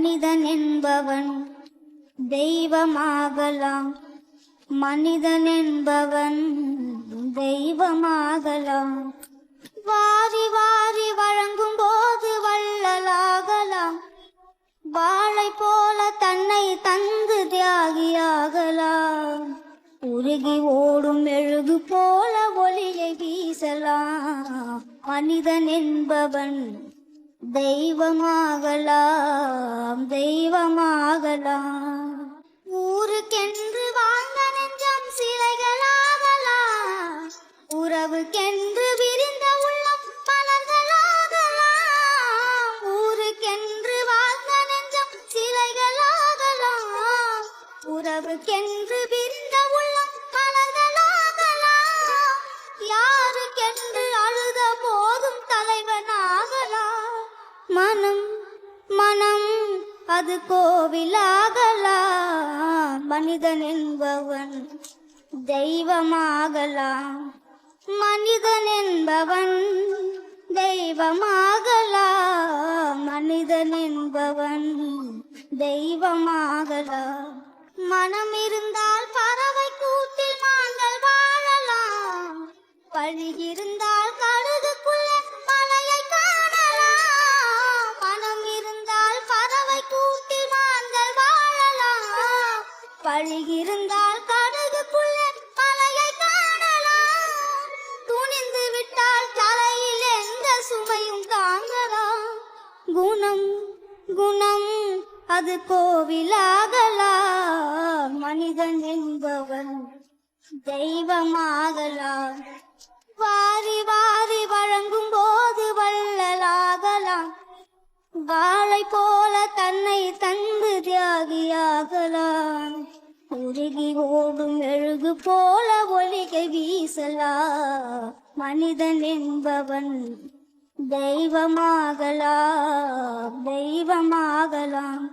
மனிதன் என்பவன் தெய்வமாகலாம். மனிதன் என்பவன் தெய்வமாகலாம். வாரி வாரி வழங்கும் போது வள்ளலாகலாம். வாழை போல தன்னை தந்து தியாகியாகலாம். உருகி ஓடும் எழுது போல ஒளியை வீசலாம். மனிதன் என்பவன் தெய்வமாகலாம் தெய்வமாகலாம். ஊருக்கென்று வாழ்ந்த நெஞ்சம் சிலைகளாகலாம். உறவுக்கென்று விரிந்த உள்ளம் மலர்களாகலாம் ஊருக்கென்று வாழ்ந்த நெஞ்சம் சிலைகளாகலாம். உறவுக்கென்று அது கோவிலாகலாம். மனிதன் என்பவன் தெய்வமாகலாம். மனிதன் என்பவன் தெய்வமாகலாம். மனிதன் என்பவன் தெய்வமாகலாம். மனம் இருந்தால் பறவை கூட்டில் மாங்கள் வாழலாம். பழகி பழி இருந்தால் கடுகு கழுகுக்குள்ளே தலையை காணலாம். துணிந்து விட்டால் தலையில் எந்த சுமையும் தாங்கலாம். குணம் குணம் அது கோவிலாகலாம். மனிதன் என்பவன் தெய்வமாகலாம். வாரி வாரி வழங்கும் போது வள்ளலாகலாம். வாழை போ உருகி ஓடும் எழுகு போல ஒலிகை வீசலா. மனிதன் என்பவன் தெய்வமாகலாம் தெய்வமாகலாம்.